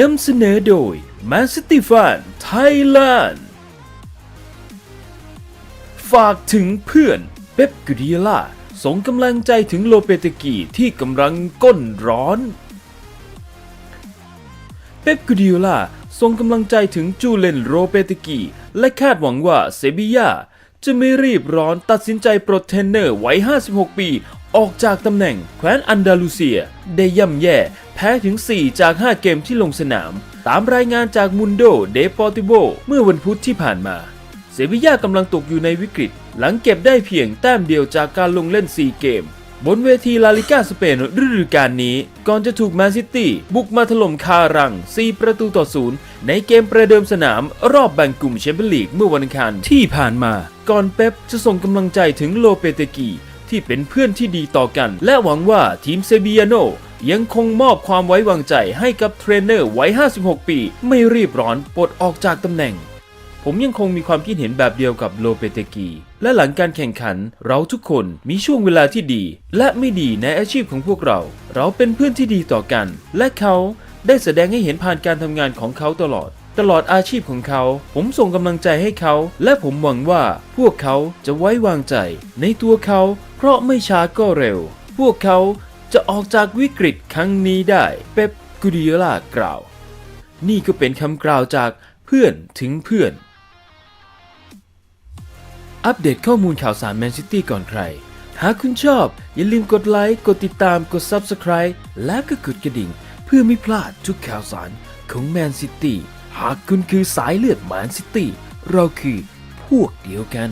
นำเสนอโดย Man City Fan Thailand ฝากถึงเพื่อนเป๊ปกุดิล่าส่งกำลังใจถึงโลเปตกีที่กำลังก้นร้อน เป๊ปกูดิโอลาส่งกำลังใจถึงจูเลนโรเปตกีและคาดหวังว่าเซบียาจะไม่รีบร้อนตัดสินใจปลดเทนเนอร์วัย 56 ปี ออกจากตำแหน่งแคว้นอันดาลูเซีย ได้ย่ำแย่ แพ้ถึง 4 จาก 5 เกมที่ลงสนาม ตามรายงานจากมุนโดเดปอติโบเมื่อวันพุธที่ผ่านมาเซบีย่ากำลังตกอยู่ในวิกฤต หลังเก็บได้เพียงแต้มเดียวจากการลงเล่น 4 เกม บนเวทีลาลิกาสเปนฤดูกาลนี้ ก่อนจะถูกแมนซิตี้บุกมาถล่มคารัง 4 ประตูต่อศูนย์ในเกมประเดิมสนามรอบแบ่งกลุ่มแชมเปี้ยนลีกเมื่อวันอังคารที่ผ่านมา ก่อนเป๊ปจะส่งกำลังใจถึงโลเปเตกีที่เป็นเพื่อนที่ดีต่อกัน และหวังว่าทีมเซบียาโน ยังคงมอบความไว้วางใจให้กับเทรนเนอร์วัย 56 ปี ไม่รีบร้อนปลดออกจากตำแหน่ง ผมยังคงมีความคิดเห็นแบบเดียวกับโลเปเตกี และหลังการแข่งขัน เราทุกคนมีช่วงเวลาที่ดี และไม่ดีในอาชีพของพวกเรา เราเป็นเพื่อนที่ดีต่อกัน และเขาได้แสดงให้เห็นผ่านการทำงานของเขาตลอด ตลอดอาชีพของเขา ผมส่งกำลังใจให้เขา และผมหวังว่าพวกเขาจะไว้วางใจ ในตัวเขา เพราะไม่ช้าก็เร็ว พวกเขา จะออกจากวิกฤตครั้งนี้ได้เป๊ปกูดิโอลากล่าว นี่ก็เป็นคำกล่าวจากเพื่อนถึงเพื่อน อัปเดตข้อมูลข่าวสารแมนซิตี้ก่อนใคร หากคุณชอบ อย่าลืมกดไลค์ กดติดตาม กด Subscribe และก็กดกระดิ่ง เพื่อไม่พลาดทุกข่าวสารของแมนซิตี้หากคุณคือสายเลือดแมนซิตี้เราคือพวกเดียวกัน